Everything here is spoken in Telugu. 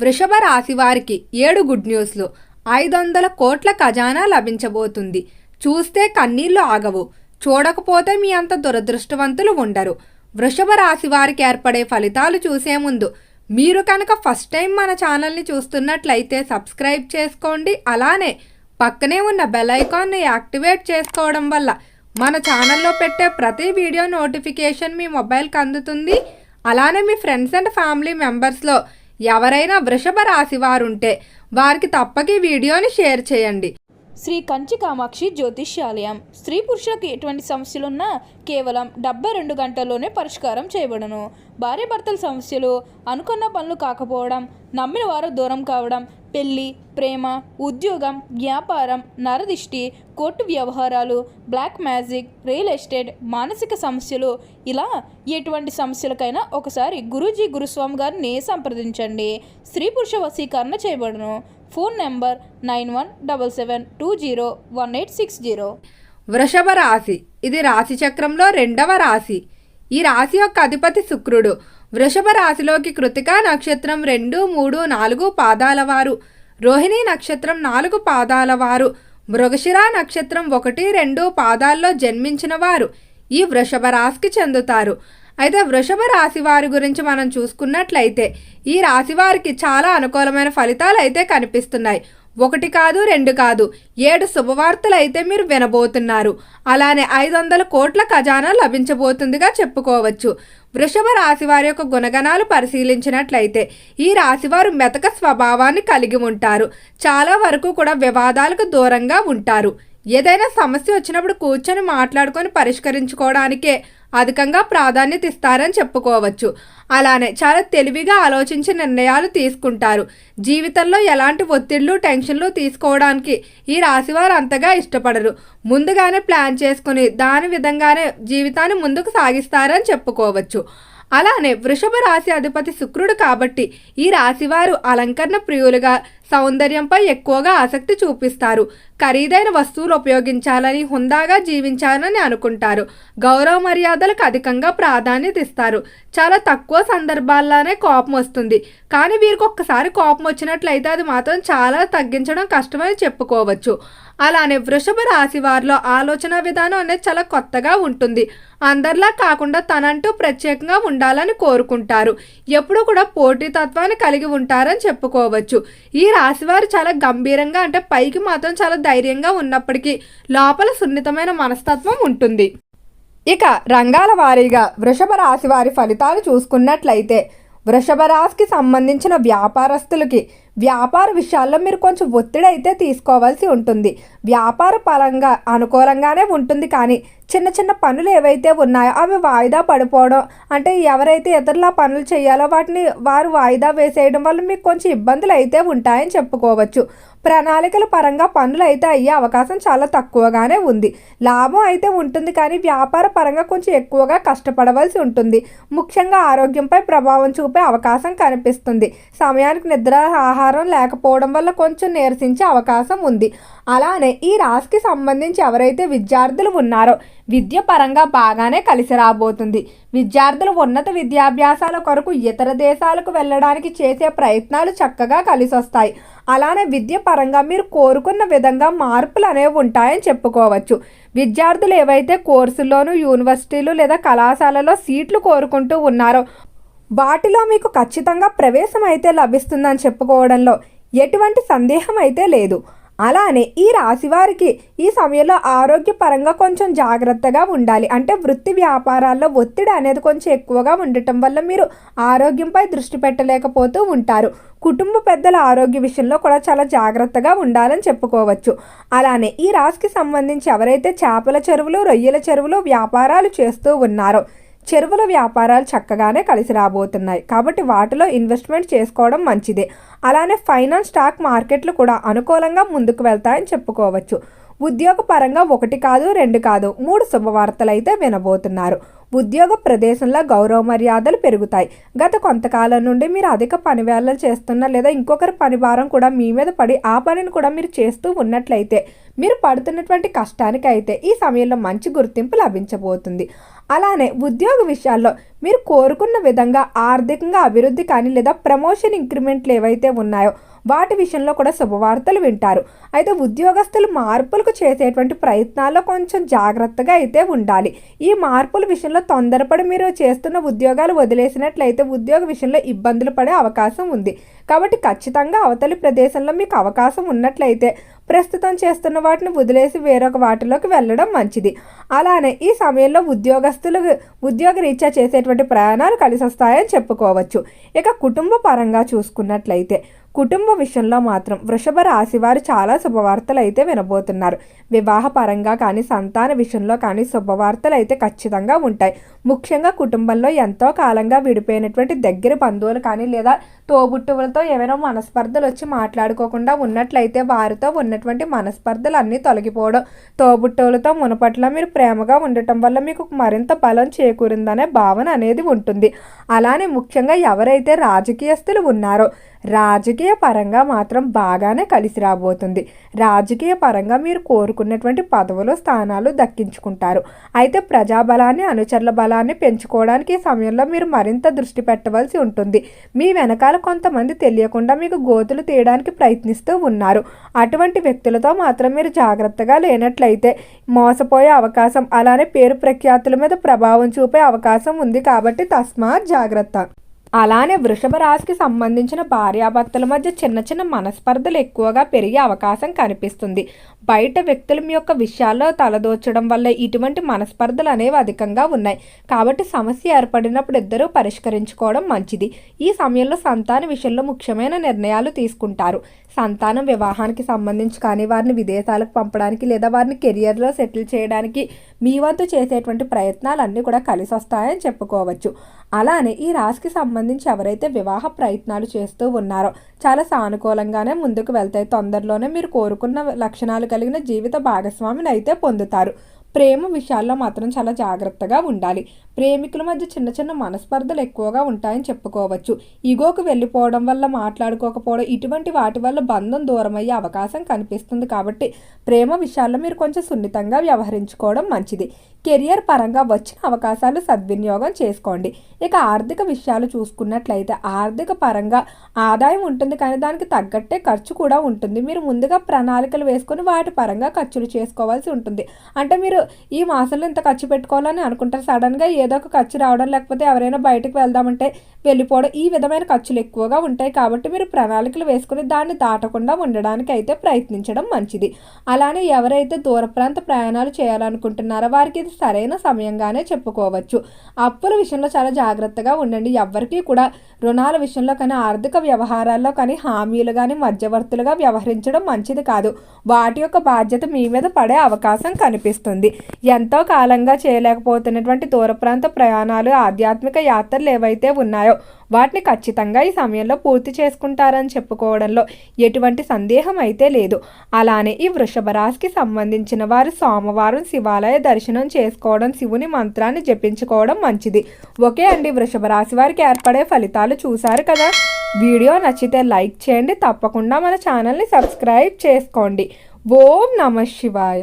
వృషభ రాశి వారికి ఏడు గుడ్ న్యూస్లు ఐదు వందల కోట్ల ఖజానా లభించబోతుంది. చూస్తే కన్నీళ్ళు ఆగవు. చూడకపోతే మీ అంత దురదృష్టవంతులు ఉండరు. వృషభ రాశి వారికి ఏర్పడే ఫలితాలు చూసే ముందు మీరు కనుక ఫస్ట్ టైం మన ఛానల్ని చూస్తున్నట్లయితే సబ్స్క్రైబ్ చేసుకోండి. అలానే పక్కనే ఉన్న బెల్ ఐకాన్ని యాక్టివేట్ చేసుకోవడం వల్ల మన ఛానల్లో పెట్టే ప్రతి వీడియో నోటిఫికేషన్ మీ మొబైల్కి అందుతుంది. అలానే మీ ఫ్రెండ్స్ అండ్ ఫ్యామిలీ మెంబర్స్లో ఎవరైనా వృషభ రాశి వారు ఉంటే వారికి తప్పక ఈ వీడియోని షేర్ చేయండి. శ్రీ కంచి కామాక్షి జ్యోతిష్యాలయం. స్త్రీ పురుషులకు ఎటువంటి సమస్యలున్నా కేవలం డెబ్బై రెండు గంటల్లోనే పరిష్కారం చేయబడను. భార్యాభర్తల సమస్యలు అనుకున్న పనులు కాకపోవడం నమ్మిన వారు దూరం కావడం పెళ్ళి ప్రేమ ఉద్యోగం వ్యాపారం నరదిష్టి కోర్టు వ్యవహారాలు బ్లాక్ మ్యాజిక్ రియల్ ఎస్టేట్ మానసిక సమస్యలు ఇలా ఎటువంటి సమస్యలకైనా ఒకసారి గురూజీ గురుస్వామి గారిని సంప్రదించండి. స్త్రీ పురుష వశీకరణ చేయబడును. Phone number nine one double seven two zero one eight six zero. వృషభ రాశి. ఇది రాశి చక్రంలో రెండవ రాశి. ఈ రాశి యొక్క అధిపతి శుక్రుడు. వృషభ రాశిలోకి కృతికా నక్షత్రం రెండు మూడు నాలుగు పాదాల వారు. రోహిణి నక్షత్రం నాలుగు పాదాల వారు. మృగశిరా నక్షత్రం ఒకటి రెండు పాదాల్లో జన్మించిన వారు. ఈ వృషభ రాశికి చెందుతారు. అయితే వృషభ రాశి వారి గురించి మనం చూసుకున్నట్లయితే ఈ రాశి వారికి చాలా అనుకూలమైన ఫలితాలు అయితే కనిపిస్తున్నాయి. ఒకటి కాదు రెండు కాదు ఏడు శుభవార్తలు అయితే మీరు వినబోతున్నారు. అలానే ఐదు వందల కోట్ల ఖజానా లభించబోతుందిగా చెప్పుకోవచ్చు. వృషభ రాశి వారి యొక్క గుణగణాలు పరిశీలించినట్లయితే ఈ రాశివారు మెతక స్వభావాన్ని కలిగి ఉంటారు. చాలా వరకు కూడా వివాదాలకు దూరంగా ఉంటారు. ఏదైనా సమస్య వచ్చినప్పుడు కూర్చొని మాట్లాడుకొని పరిష్కరించుకోవడానికే అధికంగా ప్రాధాన్యత ఇస్తారని చెప్పుకోవచ్చు. అలానే చాలా తెలివిగా ఆలోచించి నిర్ణయాలు తీసుకుంటారు. జీవితంలో ఎలాంటి ఒత్తిళ్ళు టెన్షన్లు తీసుకోవడానికి ఈ రాశివారు అంతగా ఇష్టపడరు. ముందుగానే ప్లాన్ చేసుకుని దాని విధంగానే జీవితాన్ని ముందుకు సాగిస్తారని చెప్పుకోవచ్చు. అలానే వృషభ రాశి అధిపతి శుక్రుడు కాబట్టి ఈ రాశివారు అలంకరణ ప్రియులుగా సౌందర్యంపై ఎక్కువగా ఆసక్తి చూపిస్తారు. ఖరీదైన వస్తువులు ఉపయోగించాలని హుందాగా జీవించాలని అనుకుంటారు. గౌరవ మర్యాదలకు అధికంగా ప్రాధాన్యత ఇస్తారు. చాలా తక్కువ సందర్భాల్లోనే కోపం వస్తుంది. కానీ వీరికి ఒక్కసారి కోపం వచ్చినట్లయితే అది మాత్రం చాలా తగ్గించడం కష్టమని చెప్పుకోవచ్చు. అలానే వృషభ రాశి వారిలో ఆలోచన విధానం అనేది చాలా కొత్తగా ఉంటుంది. అందరిలా కాకుండా తనంటూ ప్రత్యేకంగా ఉండాలని కోరుకుంటారు. ఎప్పుడు కూడా పోటీతత్వాన్ని కలిగి ఉంటారని చెప్పుకోవచ్చు. ఈ రాశివారు చాలా గంభీరంగా అంటే పైకి మాత్రం చాలా ధైర్యంగా ఉన్నప్పటికీ లోపల సున్నితమైన మనస్తత్వం ఉంటుంది. ఇక రంగాల వారీగా వృషభ రాశి వారి ఫలితాలు చూసుకున్నట్లయితే వృషభ రాశికి సంబంధించిన వ్యాపారస్తులకి వ్యాపార విషయాల్లో మీరు కొంచెం ఒత్తిడి అయితే తీసుకోవాల్సి ఉంటుంది. వ్యాపార పరంగా అనుకూలంగానే ఉంటుంది కానీ చిన్న చిన్న పనులు ఏవైతే ఉన్నాయో అవి వాయిదా పడిపోవడం అంటే ఎవరైతే ఇతరుల పనులు చేయాలో వాటిని వారు వాయిదా వేసేయడం వల్ల మీకు కొంచెం ఇబ్బందులు అయితే ఉంటాయని చెప్పుకోవచ్చు. ప్రణాళికల పరంగా పనులు అయితే అయ్యే అవకాశం చాలా తక్కువగానే ఉంది. లాభం అయితే ఉంటుంది కానీ వ్యాపార పరంగా కొంచెం ఎక్కువగా కష్టపడవలసి ఉంటుంది. ముఖ్యంగా ఆరోగ్యంపై ప్రభావం చూపే అవకాశం కనిపిస్తుంది. సమయానికి నిద్ర ఆహారం లేకపోవడం వల్ల కొంచెం నీరసించే అవకాశం ఉంది. అలానే ఈ రాశికి సంబంధించి ఎవరైతే విద్యార్థులు ఉన్నారో విద్య పరంగా బాగానే కలిసి రాబోతుంది. విద్యార్థులు ఉన్నత విద్యాభ్యాసాల కొరకు ఇతర దేశాలకు వెళ్ళడానికి చేసే ప్రయత్నాలు చక్కగా కలిసి వస్తాయి అలానే విద్య పరంగా మీరు కోరుకున్న విధంగా మార్పులు అనేవి ఉంటాయని చెప్పుకోవచ్చు. విద్యార్థులు ఏవైతే కోర్సుల్లోనూ యూనివర్సిటీలు లేదా కళాశాలలో సీట్లు కోరుకుంటూ ఉన్నారో వాటిలో మీకు ఖచ్చితంగా ప్రవేశం అయితే లభిస్తుందని చెప్పుకోవడంలో ఎటువంటి సందేహం అయితే లేదు. అలానే ఈ రాశి వారికి ఈ సమయంలో ఆరోగ్యపరంగా కొంచెం జాగ్రత్తగా ఉండాలి. అంటే వృత్తి వ్యాపారాల్లో ఒత్తిడి అనేది కొంచెం ఎక్కువగా ఉండటం వల్ల మీరు ఆరోగ్యంపై దృష్టి పెట్టలేకపోతూ ఉంటారు. కుటుంబ పెద్దల ఆరోగ్య విషయంలో కూడా చాలా జాగ్రత్తగా ఉండాలని చెప్పుకోవచ్చు. అలానే ఈ రాశికి సంబంధించి ఎవరైతే చేపల చెరువులు రొయ్యల చెరువులు వ్యాపారాలు చేస్తూ ఉన్నారో చెరువుల వ్యాపారాలు చక్కగానే కలిసి రాబోతున్నాయి. కాబట్టి వాటిలో ఇన్వెస్ట్మెంట్ చేసుకోవడం మంచిదే. అలానే ఫైనాన్స్ స్టాక్ మార్కెట్లు కూడా అనుకూలంగా ముందుకు వెళ్తాయని చెప్పుకోవచ్చు. ఉద్యోగపరంగా ఒకటి కాదు రెండు కాదు మూడు శుభవార్తలు అయితే వినబోతున్నారు. ఉద్యోగ ప్రదేశంలో గౌరవ మర్యాదలు పెరుగుతాయి. గత కొంతకాలం నుండి మీరు అధిక పని వేళలు చేస్తున్న లేదా ఇంకొకరి పని భారం కూడా మీ మీద పడి ఆ పనిని కూడా మీరు చేస్తూ ఉన్నట్లయితే మీరు పడుతున్నటువంటి కష్టానికి అయితే ఈ సమయంలో మంచి గుర్తింపు లభించబోతుంది. అలానే ఉద్యోగ విషయాల్లో మీరు కోరుకున్న విధంగా ఆర్థికంగా అభివృద్ధి కానీ లేదా ప్రమోషన్ ఇంక్రిమెంట్లు ఏవైతే ఉన్నాయో వాటి విషయంలో కూడా శుభవార్తలు వింటారు. అయితే ఉద్యోగస్తులు మార్పులకు చేసేటువంటి ప్రయత్నాల్లో కొంచెం జాగ్రత్తగా అయితే ఉండాలి. ఈ మార్పుల విషయంలో తొందరపడి మీరు చేస్తున్న ఉద్యోగాలు వదిలేసినట్లయితే ఉద్యోగ విషయంలో ఇబ్బందులు పడే అవకాశం ఉంది. కాబట్టి ఖచ్చితంగా అవతలి ప్రదేశంలో మీకు అవకాశం ఉన్నట్లయితే ప్రస్తుతం చేస్తున్న వాటిని వదిలేసి వేరొక వాటిలోకి వెళ్ళడం మంచిది. అలానే ఈ సమయంలో ఉద్యోగస్తులు ఉద్యోగ రీత్యా చేసేటువంటి ప్రయాణాలు కలిసి వస్తాయని చెప్పుకోవచ్చు. ఇక కుటుంబ పరంగా చూసుకున్నట్లయితే కుటుంబ విషయంలో మాత్రం వృషభ రాశి వారు చాలా శుభవార్తలు అయితే వినబోతున్నారు. వివాహపరంగా కానీ సంతాన విషయంలో కానీ శుభవార్తలు అయితే ఖచ్చితంగా ఉంటాయి. ముఖ్యంగా కుటుంబంలో ఎంతో కాలంగా విడిపోయినటువంటి దగ్గర బంధువులు కానీ లేదా తోబుట్టువులతో ఏమైనా మనస్పర్ధలు వచ్చి మాట్లాడుకోకుండా ఉన్నట్లయితే వారితో ఉన్నటువంటి మనస్పర్ధలు అన్నీ తొలగిపోవడం తోబుట్టువులతో మునపట్ల మీరు ప్రేమగా ఉండటం వల్ల మీకు మరింత బలం చేకూరిందనే భావన అనేది ఉంటుంది. అలానే ముఖ్యంగా ఎవరైతే రాజకీయస్తులు ఉన్నారో రాజకీయ పరంగా మాత్రం బాగానే కలిసి రాబోతుంది. రాజకీయ పరంగా మీరు కోరుకున్నటువంటి పదవులు స్థానాలు దక్కించుకుంటారు. అయితే ప్రజాబలాన్ని అనుచరుల బలాన్ని పెంచుకోవడానికి ఈ సమయంలో మీరు మరింత దృష్టి పెట్టవలసి ఉంటుంది. మీ వెనకాల కొంతమంది తెలియకుండా మీకు గోతులు తీయడానికి ప్రయత్నిస్తూ ఉన్నారు. అటువంటి వ్యక్తులతో మాత్రం మీరు జాగ్రత్తగా లేనట్లయితే మోసపోయే అవకాశం అలానే పేరు ప్రఖ్యాతుల మీద ప్రభావం చూపే అవకాశం ఉంది కాబట్టి తస్మాత్ జాగ్రత్త. అలానే వృషభ రాశికి సంబంధించిన భార్యాభర్తల మధ్య చిన్న చిన్న మనస్పర్ధలు ఎక్కువగా పెరిగే అవకాశం కనిపిస్తుంది. బయట వ్యక్తుల మీ యొక్క విషయాల్లో తలదోచడం వల్ల ఇటువంటి మనస్పర్ధలు అనేవి అధికంగా ఉన్నాయి. కాబట్టి సమస్య ఏర్పడినప్పుడు ఇద్దరూ పరిష్కరించుకోవడం మంచిది. ఈ సమయంలో సంతాన విషయంలో ముఖ్యమైన నిర్ణయాలు తీసుకుంటారు. సంతానం వివాహానికి సంబంధించి కానీ వారిని విదేశాలకు పంపడానికి లేదా వారిని కెరియర్లో సెటిల్ చేయడానికి మీ వంతు చేసేటువంటి ప్రయత్నాలన్నీ కూడా కలిసి వస్తాయని చెప్పుకోవచ్చు. అలానే ఈ రాశికి సంబంధించి ఎవరైతే వివాహ ప్రయత్నాలు చేస్తూ ఉన్నారో చాలా సానుకూలంగానే ముందుకు వెళ్తాయి. తొందరలోనే మీరు కోరుకున్న లక్షణాలు కలిగిన జీవిత భాగస్వామిని అయితే పొందుతారు. ప్రేమ విషయాల్లో మాత్రం చాలా జాగ్రత్తగా ఉండాలి. ప్రేమికుల మధ్య చిన్న చిన్న మనస్పర్ధలు ఎక్కువగా ఉంటాయని చెప్పుకోవచ్చు. ఈగోకు వెళ్ళిపోవడం వల్ల మాట్లాడుకోకపోవడం ఇటువంటి వాటి వల్ల బంధం దూరమయ్యే అవకాశం కనిపిస్తుంది కాబట్టి ప్రేమ విషయాల్లో మీరు కొంచెం సున్నితంగా వ్యవహరించుకోవడం మంచిది. కెరియర్ పరంగా వచ్చిన అవకాశాలు సద్వినియోగం చేసుకోండి. ఇక ఆర్థిక విషయాలు చూసుకున్నట్లయితే ఆర్థిక పరంగా ఆదాయం ఉంటుంది కానీ దానికి తగ్గట్టే ఖర్చు కూడా ఉంటుంది. మీరు ముందుగా ప్రణాళికలు వేసుకొని వాటి పరంగా ఖర్చులు చేసుకోవాల్సి ఉంటుంది. అంటే మీరు ఈ మాసంలో ఇంత ఖర్చు పెట్టుకోవాలని అనుకుంటారు. సడన్గా ఏదో ఒక ఖర్చు రావడం లేకపోతే ఎవరైనా బయటకు వెళ్దామంటే వెళ్ళిపోవడం ఈ విధమైన ఖర్చులు ఎక్కువగా ఉంటాయి కాబట్టి మీరు ప్రణాళికలు వేసుకుని దాన్ని దాటకుండా ఉండడానికి అయితే ప్రయత్నించడం మంచిది. అలానే ఎవరైతే దూర ప్రాంత ప్రయాణాలు చేయాలనుకుంటున్నారో వారికి ఇది సరైన సమయంగానే చెప్పుకోవచ్చు. అప్పుల విషయంలో చాలా జాగ్రత్తగా ఉండండి. ఎవరికీ కూడా రుణాల విషయంలో కానీ ఆర్థిక వ్యవహారాల్లో కానీ హామీలు కానీ మధ్యవర్తులుగా వ్యవహరించడం మంచిది కాదు. వాటి యొక్క బాధ్యత మీ మీద పడే అవకాశం కనిపిస్తుంది. ఎంతో కాలంగా చేయలేకపోతున్నటువంటి దూర ప్రాంత ప్రయాణాలు ఆధ్యాత్మిక యాత్రలు ఏవైతే ఉన్నాయో వాటిని ఖచ్చితంగా ఈ సమయంలో పూర్తి చేసుకుంటారని చెప్పుకోవడంలో ఎటువంటి సందేహం అయితే లేదు. అలానే ఈ వృషభ రాశికి సంబంధించిన వారు సోమవారం శివాలయ దర్శనం చేసుకోవడం శివుని మంత్రాన్ని జపించుకోవడం మంచిది. ఓకే అండి వృషభ రాశి వారికి ఏర్పడే ఫలితాలు చూశారు కదా? వీడియో నచ్చితే లైక్ చేయండి తప్పకుండా మన ఛానల్ని సబ్స్క్రైబ్ చేసుకోండి. ఓం నమ శివాయ.